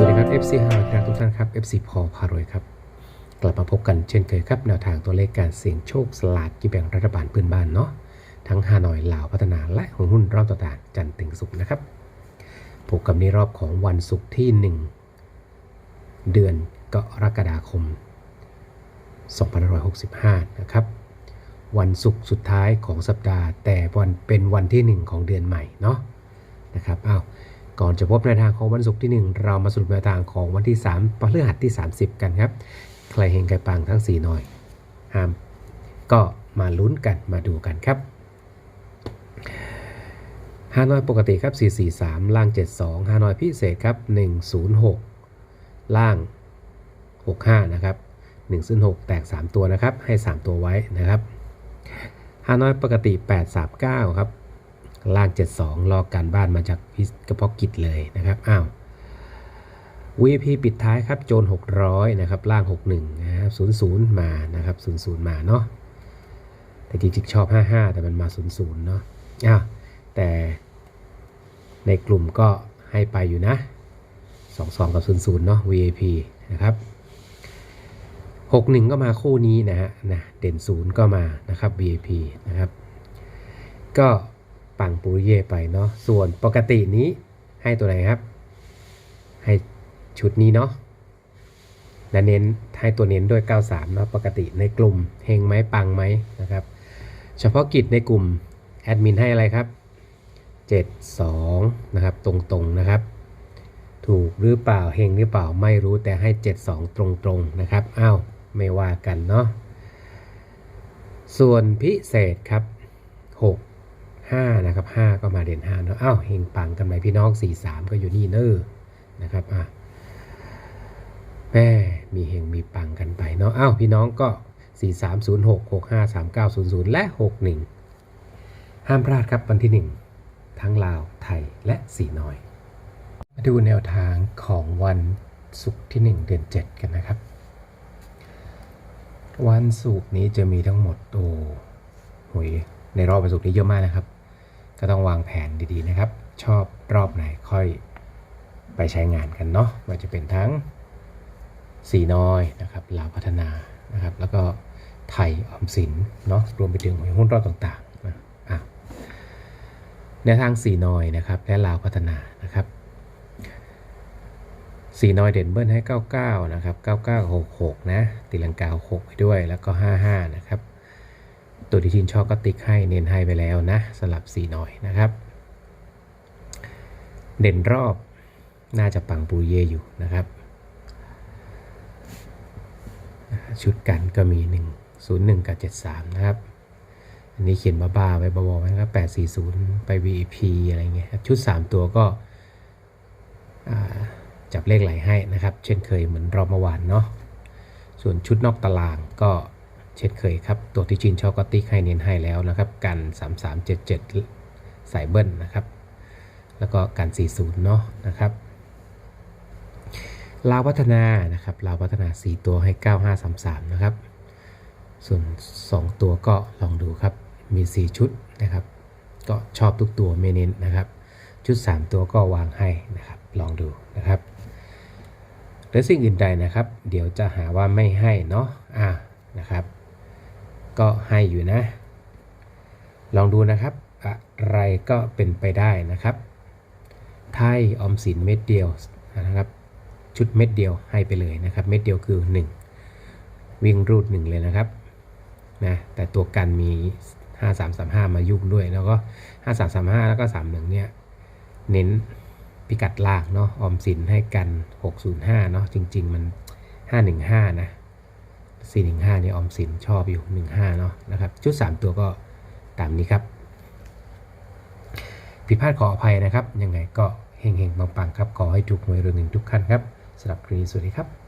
สวัสดีครับ FC ฮาร์ดทุกท่านครับ FC พอพารวยครับ กลับมาพบกันเช่นเคยครับ แนวทางตัวเลขการเสี่ยงโชคสลากกินแบ่งรัฐบาลพื้นบ้านเนาะทั้งฮานอยลาวพัฒนาและหุ้นหุ้นรอบต่างๆจันทร์ถึงศุกร์นะครับพบกับในรอบของวันศุกร์ที่ 1 เดือนกรกฎาคม2565 นะครับ วันศุกร์สุดท้ายของสัปดาห์ แต่วันเป็นวันที่ 1 ของเดือนใหม่เนาะนะครับอ้าว ก่อนจะพบในวทางของวันศุกร์ที่ 1 เรามาสรุปแนวทางของวันที่3พฤหัสที่ 30 กันครับ ใครเฮงใครปังทั้ง 4 หน่อยห้ามก็มาลุ้นกันมาดูกันครับฮานอยปกติครับ 443 ล่าง 72ฮานอยพิเศษครับ 106 ล่าง 65 นะครับ106 แตก 3 ตัวนะครับ ให้ 3 ตัวไว้นะครับฮานอยปกติ 839 ครับ ล่าง 72รอการบ้านมาจากพิสกระเพาะกิจเลยนะครับ อ้าว VP ปิดท้ายครับโจน 600 นะครับ ล่าง 61 นะครับ 00 มานะครับ 00 มาเนาะ แต่จริงๆชอบ 55 แต่มันมา 00 เนาะ อ้าว แต่ในกลุ่มก็ให้ไปอยู่นะ 22 กับ 00 เนาะ VAP นะครับ 61 ก็มาคู่นี้นะฮะนะเด่น 0 ก็มานะครับ VAP นะครับ ก็ ปังปูริเย่ไปเนาะส่วนปกตินี้ให้ตัวไหนครับ ให้ชุดนี้เนาะและเน้นให้ตัวเน้นด้วย 93เนาะปกติในกลุ่มเฮงไหมปังไหมนะครับ เฉพาะกิจในกลุ่มแอดมินให้อะไรครับ 72 นะครับ ตรงๆนะครับ ถูกหรือเปล่าเฮงหรือเปล่าไม่รู้แต่ให้ 72 ตรงๆนะครับอ้าวไม่ว่ากันเนาะส่วนพิเศษครับ 6 5นะครับ5ก็มาเด่น5เนาะอ้าวเฮงปังกันไหมพี่น้อง43 ก็อยู่นี่เนอะนะครับอะแม่มีเฮงมีปังกันไปเนาะอ้าวพี่น้องก็ 4306 653900 และ 61 ห้ามพลาดครับวันที่ 1 ทั้งลาวไทยและสีน้อย มาดูแนวทางของวันศุกร์ที่ 1 เดือน 7 กันนะครับ วันศุกร์นี้จะมีทั้งหมดโอ้โหยในรอบวันศุกร์นี้เยอะมากนะครับ ก็ต้องวางแผนดีๆนะครับ ชอบรอบไหนค่อยไปใช้งานกันเนาะว่าจะเป็นทั้งสีน้อยนะครับลาวพัฒนานะครับ แล้วก็ไทยออมสินเนาะรวมไปถึงหุ้นรอบต่างๆนะอะแนทางสีน้อยนะครับและลาวพัฒนานะครับสีน้อยเด่นเบิ้ลให้ 99 นะครับ 9966 นะตีลังกา6ไปด้วยแล้วก็ 55 นะครับ ตัวที่ชินชอบก็ติ๊กให้เน้นให้ไปแล้วนะสำหรับสีหน้อยนะครับ เด่นรอบน่าจะปังปูเย่อยู่นะครับ ชุดกันก็มี 1 0 1 กับ 73 นะครับ อันนี้เขียนบ้าๆไปบอๆไว้นะครับ840 ไป VP อะไรเงี้ยชุด 3 ตัวก็จับเลขไหลให้นะครับ เช่นเคยเหมือนรอบเมื่อวานเนาะส่วนชุดนอกตารางก็ เช่นเคยครับ ตัวที่จีนชอบก็ติ๊กให้เน้นให้แล้วนะครับกัน 3377 สายเบิ้ลนะครับ แล้วก็กัน 40 เนาะนะครับลาวพัฒนานะครับลาวพัฒนา 4 ตัวให้ 9533 นะครับ ส่วน 2 ตัวก็ลองดูครับ มี 4 ชุดนะครับ ก็ชอบทุกตัวไม่เน้นนะครับ ชุด 3 ตัวก็วางให้นะครับ ลองดูนะครับหรือสิ่งอื่นใดนะครับ เดี๋ยวจะหาว่าไม่ให้เนาะอ่านะครับ ก็ให้อยู่นะ ลองดูนะครับ อะไรก็เป็นไปได้นะครับ ไทยออมสินเม็ดเดียวนะครับ ชุดเม็ดเดียวให้ไปเลยนะครับ เม็ดเดียวคือ 1 วิ่งรูด 1 เลยนะครับนะแต่ตัวกันมี 5335 มายุ่งด้วย แล้วก็ 5335 แล้วก็ 31 เนี่ย เน้นพิกัดลากเนาะออมสินให้กัน 605 เนาะจริง ๆ มัน 515 นะ 415นี่ออมสินชอบอยู่ 15 เนาะนะครับ ชุด 3 ตัวก็ตามนี้ครับ ผิดพลาดขออภัยนะครับ ยังไงก็เฮงๆปังๆครับ ขอให้ถูกหวยรวยหนึ่งทุกขั้นครับสำหรับคลิปนี้สวัสดีครับ